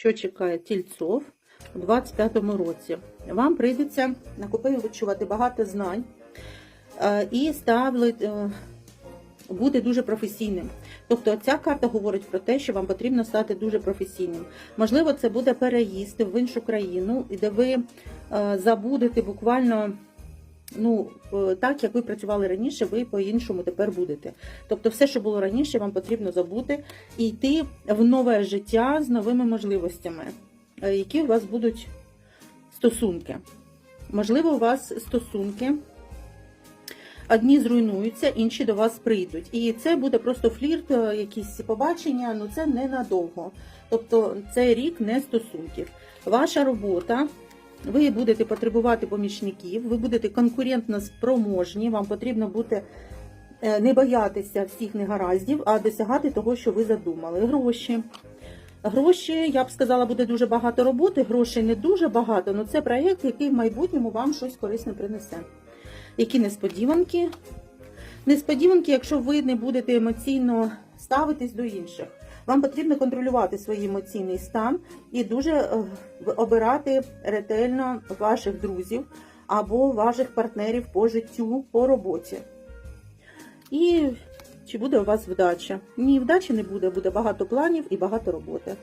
що чекає тільцов у 25-му році. Вам прийдеться накопичувати багато знань е, і ставити, е, бути дуже професійним. Тобто ця карта говорить про те, що вам потрібно стати дуже професійним. Можливо, це буде переїзд в іншу країну, де ви е, забудете буквально. Ну, е, так як ви працювали раніше, ви по-іншому тепер будете. Тобто, все, що було раніше, вам потрібно забути і йти в нове життя з новими можливостями, е, які у вас будуть стосунки. Можливо, у вас стосунки одні зруйнуються, інші до вас прийдуть. І це буде просто флірт, е, якісь побачення, ну це ненадовго. Тобто цей рік не стосунків. Ваша робота. Ви будете потребувати помічників, ви будете конкурентно спроможні, вам потрібно бути е, не боятися всіх негараздів, а досягати того, що ви задумали. Гроші. Гроші, я б сказала, буде дуже багато роботи. Грошей не дуже багато, але це проєкт, який в майбутньому вам щось корисне принесе. Які несподіванки? Несподіванки, якщо ви не будете емоційно ставитись до інших. Вам потрібно контролювати свій емоційний стан і дуже е, обирати ретельно ваших друзів або ваших партнерів по життю, по роботі. І чи буде у вас вдача? Ні, вдачі не буде, буде багато планів і багато роботи.